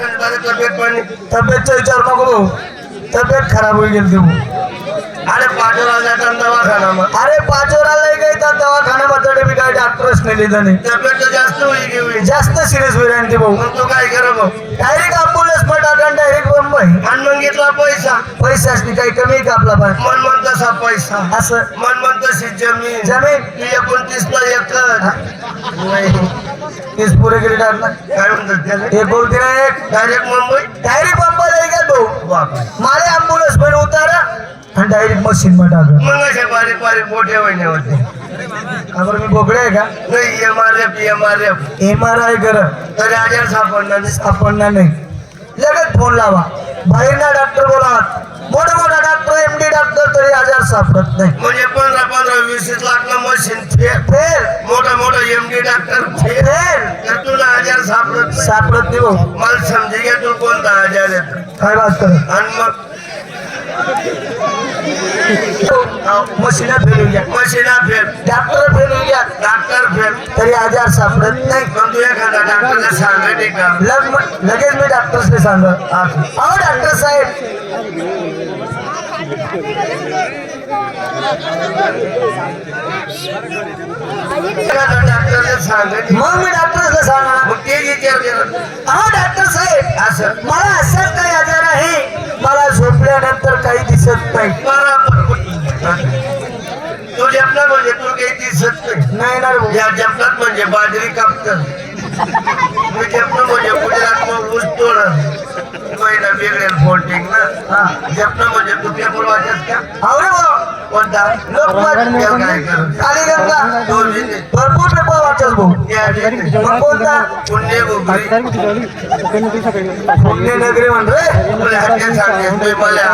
तब्येत पाणी तब्येतचा विचार नको तब्येत खराब होई गेली अरे जाता दवाखाना अरे पाच वराला काही तर दवाखाना बदलले मी काय डॉक्टरच नाही लिहिलं नाही. तब्येत जास्त होई गेली जास्त सिरियस होईल आणि ते भाऊ. मग तू काय कर भाऊ? डायरेक्ट अम्बुलन्समध्ये टाका डायरेक्ट मुंबई आणि मग घेतला पैसा. पैसे असली काही कमी का आपला पण? मन मन तसा पैसा. असं. मन मन तशी जमीन. जमीन. एकोणतीस ला एकर. नाही. तीस पुरे त्याला? एक बोलते ना एक डायरेक्ट मुंबई डायरेक्ट मुंबईला गेला भाऊ? बापरे. मारे अम्बुलन्समध्ये उतारा आणि डायरेक्ट मशीन मध्ये टाका मग अशा बारीक बारीक मोठे महिने होते खबर मी बोकडे आहे का? नाही M R F M R F M R I कर. तरी आजार सापडणार नाही. आपण ना नाही. लगेच फोन लावा. बाहेरना डॉक्टर बोला मोठा मोठा डॉक्टर एम डी डॉक्टर आजार सापडत नाही. म्हणजे पंधरा पंधरा वीस वीस लाख ना मशीन फेल। फेल। मोठा मोठा एम डी डॉक्टर फेल। तर तुला आजार सापडत. सापडत नाही भाऊ। मला समजे घ्या तुला कोणता येतो? काय करत आणि मग? मशीन होऊ घ्या मशीन फेल। डॉक्टर होऊ घ्या डॉक्टर फेल। तरी आजार सापडत नाही. पण तू एखादा डॉक्टरला का? लग लगेच मी डॉक्टरकडे सांगत अहो डॉक्टर साहेब. मग मी डॉक्टरला सांगणार. मग ते अहो डॉक्टर साहेब असं. मला असाच काही आजार आहे. मला झोपल्यानंतर काही दिसत नाही. बरोबर. तू जपला म्हणजे तू काही दिसत नाही. नाही ना. या जपनात म्हणजे बाजरी कापतात मी जपणं म्हणजे गुजरात मग ऊस महिना बिगडेल फोल्डिंग ना. हा. जपणं म्हणजे तू पेपर वाचत का? भाऊ. कोणता? लोकमत काय करत कालीगंगा. तो जिने. भरपूर पेपर वाचत भाऊ. कोणता? पुण्य मला.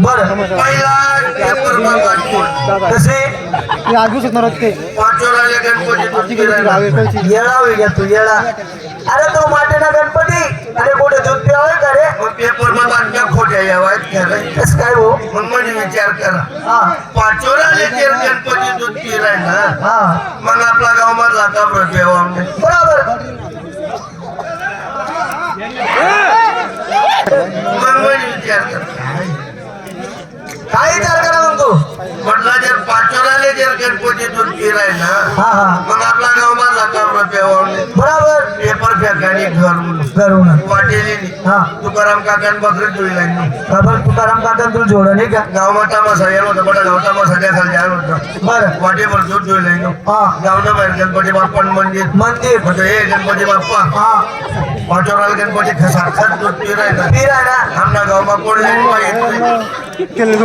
बरं. पहिला पेपर आजू शकणार ते पाचवर आले गणपती. येळा तू येळा. अरे तो माटेना गणपती. म्हणजे विचार करा पाचोरा आले ते गणपती दूध पिराय ना मग आपला गाव मधला का बरोबर. मग म्हणजे विचार करा काय विचार करा मग तू. म्हटलं जर पाचोरा आले जर गणपती दूध पिराय ना मग आपला गाव मधला का बरोबर. पेपर फेकाने घर म्हणून करू ना वाटेली हा. तुकाराम काकान बकरी तुळीला खबर तुकाराम काका तुला जोड नाही का? गाव तमाशा येत होता मोठा गाव तमाशा द्यायला जायला होतं. बरं. वाटेवर दूध तुळीला हा. गावनं बाहेर गणपती बाप्पा मंदिर. मंदिर. म्हणजे हे गणपती बाप्पा. हा. पाचोराला गणपती खसा खत दूध पिरायला. फिराय ना आमना गावमा कोण केले